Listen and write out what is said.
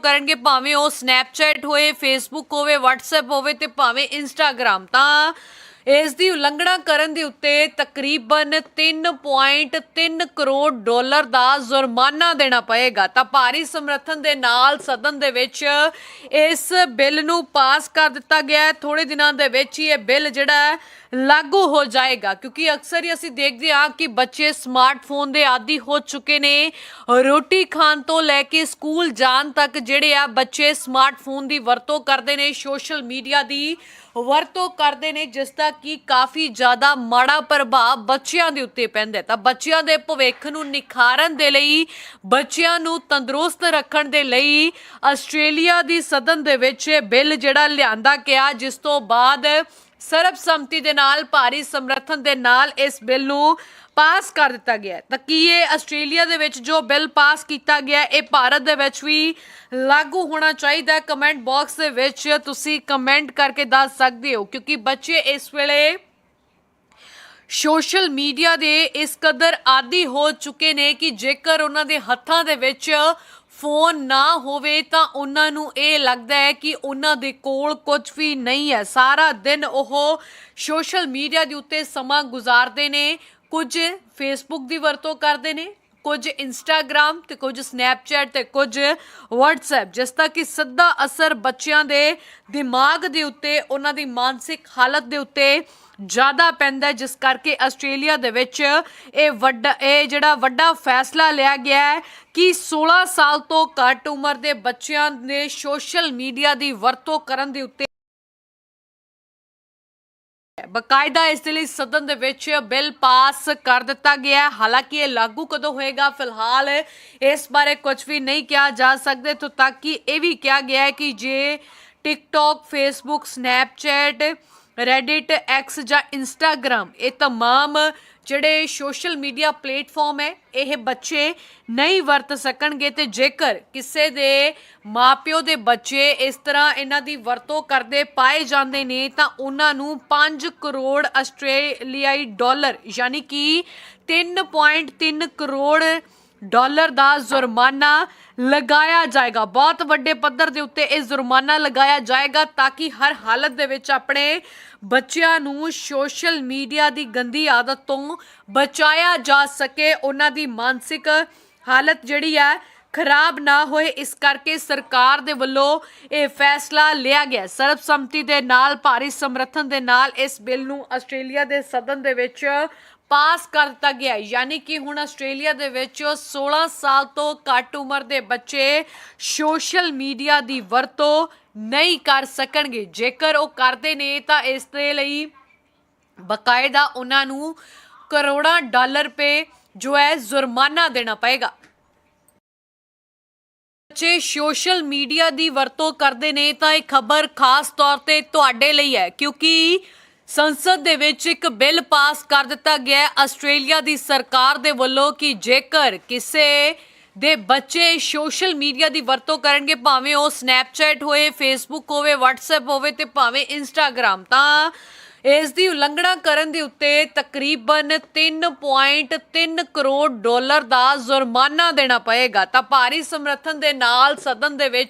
ਕਰਨਗੇ ਭਾਵੇਂ ਉਹ ਸਨੈਪਚੈਟ ਹੋਵੇ ਫੇਸਬੁੱਕ ਹੋਵੇ WhatsApp ਹੋਵੇ ਤੇ ਭਾਵੇਂ Instagram ਤਾਂ ਇਸ ਦੀ ਉਲੰਘਣਾ ਕਰਨ ਦੇ ਉੱਤੇ ਤਕਰੀਬਨ 3.3 ਕਰੋੜ ਡਾਲਰ ਦਾ ਜੁਰਮਾਨਾ ਦੇਣਾ ਪਏਗਾ। ਤਾਂ ਭਾਰੀ ਸਮਰਥਨ ਦੇ ਨਾਲ ਸਦਨ ਦੇ ਵਿੱਚ ਇਸ ਬਿੱਲ ਨੂੰ ਪਾਸ ਕਰ ਦਿੱਤਾ ਗਿਆ ਹੈ। ਥੋੜੇ ਦਿਨਾਂ ਦੇ ਵਿੱਚ ਹੀ ਇਹ ਬਿੱਲ ਜਿਹੜਾ ਲਾਗੂ ਹੋ ਜਾਏਗਾ। ਕਿਉਂਕਿ ਅਕਸਰ ਹੀ ਅਸੀਂ ਦੇਖਦੇ ਹਾਂ ਕਿ ਬੱਚੇ ਸਮਾਰਟਫੋਨ ਦੇ ਆਦੀ ਹੋ ਚੁੱਕੇ ਨੇ। ਰੋਟੀ ਖਾਣ ਤੋਂ ਲੈ ਕੇ ਸਕੂਲ ਜਾਣ ਤੱਕ ਜਿਹੜੇ ਆ ਬੱਚੇ ਸਮਾਰਟਫੋਨ ਦੀ ਵਰਤੋਂ ਕਰਦੇ ਨੇ, ਸੋਸ਼ਲ ਮੀਡੀਆ ਦੀ ਵਰਤੋਂ ਕਰਦੇ ਨੇ, ਜਿਸ ਦਾ ਕਿ ਕਾਫੀ ਜ਼ਿਆਦਾ ਮਾੜਾ ਪ੍ਰਭਾਵ ਬੱਚਿਆਂ ਦੇ ਉੱਤੇ ਪੈਂਦਾ ਤਾਂ ਬੱਚਿਆਂ ਦੇ ਭਵਿੱਖ ਨੂੰ ਨਿਖਾਰਨ ਦੇ ਲਈ, ਬੱਚਿਆਂ ਨੂੰ ਤੰਦਰੁਸਤ ਰੱਖਣ ਦੇ ਲਈ ਆਸਟ੍ਰੇਲੀਆ ਦੀ ਸਦਨ ਦੇ ਵਿੱਚ ਬਿੱਲ ਜਿਹੜਾ ਲਿਆਂਦਾ ਗਿਆ, ਜਿਸ ਤੋਂ ਬਾਅਦ ਸਰਬਸੰਮਤੀ ਦੇ ਨਾਲ, ਭਾਰੀ ਸਮਰਥਨ ਦੇ ਨਾਲ ਇਸ ਬਿੱਲ ਨੂੰ ਪਾਸ ਕਰ ਦਿੱਤਾ ਗਿਆ ਤਾਂ ਕੀ ਇਹ ਆਸਟ੍ਰੇਲੀਆ ਦੇ ਵਿੱਚ ਜੋ ਬਿੱਲ ਪਾਸ ਕੀਤਾ ਗਿਆ, ਇਹ ਭਾਰਤ ਦੇ ਵਿੱਚ ਵੀ ਲਾਗੂ ਹੋਣਾ ਚਾਹੀਦਾ ਹੈ? ਕਮੈਂਟ ਬਾਕਸ ਦੇ ਵਿੱਚ ਤੁਸੀਂ ਕਮੈਂਟ ਕਰਕੇ ਦੱਸ ਸਕਦੇ ਹੋ, ਕਿਉਂਕਿ ਬੱਚੇ ਇਸ ਵੇਲੇ ਸੋਸ਼ਲ ਮੀਡੀਆ ਦੇ ਇਸ ਕਦਰ ਆਦੀ ਹੋ ਚੁੱਕੇ ਨੇ ਕਿ ਜੇਕਰ ਉਹਨਾਂ ਦੇ ਹੱਥਾਂ ਦੇ ਵਿੱਚ ਫੋਨ ਨਾ ਹੋਵੇ ਤਾਂ ਉਹਨਾਂ ਨੂੰ ਇਹ ਲੱਗਦਾ ਹੈ ਕਿ ਉਹਨਾਂ ਦੇ ਕੋਲ ਕੁਝ ਵੀ ਨਹੀਂ ਹੈ। ਸਾਰਾ ਦਿਨ ਉਹ ਸੋਸ਼ਲ ਮੀਡੀਆ ਦੇ ਉੱਤੇ ਸਮਾਂ ਗੁਜ਼ਾਰਦੇ ਨੇ। ਕੁਝ ਫੇਸਬੁੱਕ ਦੀ ਵਰਤੋਂ ਕਰਦੇ ਨੇ। ਕੁਝ ਇੰਸਟਾਗ੍ਰam ਤੇ ਕੁਝ ਸਨੈਪਚੈਟ ਤੇ ਕੁਝ WhatsApp, ਜਿਸ ਦਾ ਕਿ ਸਿੱਧਾ ਅਸਰ ਬੱਚਿਆਂ ਦੇ ਦਿਮਾਗ ਦੇ ਉੱਤੇ, ਉਹਨਾਂ ਦੀ ਮਾਨਸਿਕ ਹਾਲਤ ਦੇ ਉੱਤੇ ਜ਼ਿਆਦਾ ਪੈਂਦਾ ਜਿਸ ਕਰਕੇ ਆਸਟ੍ਰੇਲੀਆ ਦੇ ਵਿੱਚ ਇਹ ਵੱਡਾ, ਇਹ ਜਿਹੜਾ ਵੱਡਾ ਫੈਸਲਾ ਲਿਆ ਗਿਆ ਹੈ ਕਿ 16 ਸਾਲ ਤੋਂ ਘੱਟ ਉਮਰ ਦੇ ਬੱਚਿਆਂ ਨੇ ਸੋਸ਼ਲ ਮੀਡੀਆ ਦੀ ਵਰਤੋਂ ਕਰਨ ਦੇ ਉੱਤੇ ਬਕਾਇਦਾ ਇਸ ਦੇ ਲਈ ਸਦਨ ਦੇ ਵਿੱਚ ਬਿੱਲ ਪਾਸ ਕਰ ਦਿੱਤਾ ਗਿਆ ਹੈ। ਹਾਲਾਂਕਿ ਇਹ ਲਾਗੂ ਕਦੋਂ ਹੋਏਗਾ, ਫਿਲਹਾਲ ਇਸ ਬਾਰੇ ਕੁਝ ਵੀ ਨਹੀਂ ਕਿਹਾ ਜਾ ਸਕਦਾ ਤੋਂ ਤੱਕ ਕਿ ਇਹ ਵੀ ਕਿਹਾ ਗਿਆ ਹੈ ਕਿ ਜੇ TikTok Facebook Snapchat Reddit X ਜਾਂ ਇੰਸਟਾਗ੍ਰam ਇਹ तमाम ਜਿਹੜੇ ਸੋਸ਼ਲ ਮੀਡੀਆ ਪਲੇਟਫਾਰਮ ਹੈ ਇਹ ਬੱਚੇ ਨਹੀਂ ਵਰਤ ਸਕਣਗੇ ਤੇ ਜੇਕਰ ਕਿਸੇ ਦੇ ਮਾਪਿਓ ਦੇ ਬੱਚੇ ਇਸ ਤਰ੍ਹਾਂ ਇਹਨਾਂ ਦੀ ਵਰਤੋਂ ਕਰਦੇ ਪਾਏ ਜਾਂਦੇ ਨੇ ਤਾਂ ਉਹਨਾਂ ਨੂੰ 5 ਕਰੋੜ ਆਸਟ੍ਰੇਲੀਆਈ ਡਾਲਰ ਯਾਨੀ ਕਿ 3.3 ਕਰੋੜ ਡਾਲਰ ਦਾ ਜੁਰਮਾਨਾ ਲਗਾਇਆ ਜਾਏਗਾ। ਬਹੁਤ ਵੱਡੇ ਪੱਧਰ ਦੇ ਉੱਤੇ ਇਹ ਜੁਰਮਾਨਾ ਲਗਾਇਆ ਜਾਏਗਾ ਤਾਂ ਕਿ ਹਰ ਹਾਲਤ ਦੇ ਵਿੱਚ ਆਪਣੇ ਬੱਚਿਆਂ ਨੂੰ ਸੋਸ਼ਲ ਮੀਡੀਆ ਦੀ ਗੰਦੀ ਆਦਤ ਤੋਂ ਬਚਾਇਆ ਜਾ ਸਕੇ। ਉਹਨਾਂ ਦੀ ਮਾਨਸਿਕ ਹਾਲਤ ਜਿਹੜੀ ਹੈ ਖਰਾਬ ਨਾ ਹੋਏ। ਇਸ ਕਰਕੇ ਸਰਕਾਰ ਦੇ ਵੱਲੋਂ ਇਹ ਫੈਸਲਾ ਲਿਆ ਗਿਆ। ਸਰਬਸੰਮਤੀ ਦੇ ਨਾਲ, ਭਾਰੀ ਸਮਰਥਨ ਦੇ ਨਾਲ ਇਸ ਬਿੱਲ ਨੂੰ ਆਸਟ੍ਰੇਲੀਆ ਦੇ ਸਦਨ ਦੇ ਵਿੱਚ ਪਾਸ ਕਰ ਦਿੱਤਾ ਗਿਆ ਯਾਨੀ ਕਿ ਹੁਣ ਆਸਟ੍ਰੇਲੀਆ ਦੇ ਵਿੱਚ 16 ਸਾਲ ਤੋਂ ਘੱਟ ਉਮਰ ਦੇ ਬੱਚੇ ਸੋਸ਼ਲ ਮੀਡੀਆ ਦੀ ਵਰਤੋਂ ਨਹੀਂ ਕਰ ਸਕਣਗੇ। ਜੇਕਰ ਉਹ ਕਰਦੇ ਨੇ ਤਾਂ ਇਸ ਦੇ ਲਈ ਬਕਾਇਦਾ ਉਹਨਾਂ ਨੂੰ ਕਰੋੜਾਂ ਡਾਲਰ ਪੇ ਜੋ ਹੈ ਜੁਰਮਾਨਾ ਦੇਣਾ ਪਏਗਾ। ਬੱਚੇ ਸੋਸ਼ਲ ਮੀਡੀਆ ਦੀ ਵਰਤੋਂ ਕਰਦੇ ਨੇ ਤਾਂ ਇਹ ਖਬਰ ਖਾਸ ਤੌਰ ਤੇ ਤੁਹਾਡੇ ਲਈ ਹੈ, ਕਿਉਂਕਿ ਸੰਸਦ ਦੇ ਵਿੱਚ ਇੱਕ ਬਿੱਲ ਪਾਸ ਕਰ ਦਿੱਤਾ ਗਿਆ ਆਸਟ੍ਰੇਲੀਆ ਦੀ ਸਰਕਾਰ ਦੇ ਵੱਲੋਂ ਕਿ ਜੇਕਰ ਕਿਸੇ ਦੇ ਬੱਚੇ ਸੋਸ਼ਲ ਮੀਡੀਆ ਦੀ ਵਰਤੋਂ ਕਰਨਗੇ, ਭਾਵੇਂ ਉਹ ਸਨੈਪਚੈਟ ਹੋਵੇ ਫੇਸਬੁੱਕ ਹੋਵੇ, WhatsApp ਹੋਵੇ ਤੇ ਭਾਵੇਂ Instagram, ਤਾਂ ਇਸ ਦੀ ਉਲੰਘਣਾ ਕਰਨ ਦੇ ਉੱਤੇ ਤਕਰੀਬਨ 3.3 ਕਰੋੜ ਡਾਲਰ ਦਾ ਜੁਰਮਾਨਾ ਦੇਣਾ ਪਏਗਾ। ਤਾਂ ਭਾਰੀ ਸਮਰਥਨ ਦੇ ਨਾਲ ਸਦਨ ਦੇ ਵਿੱਚ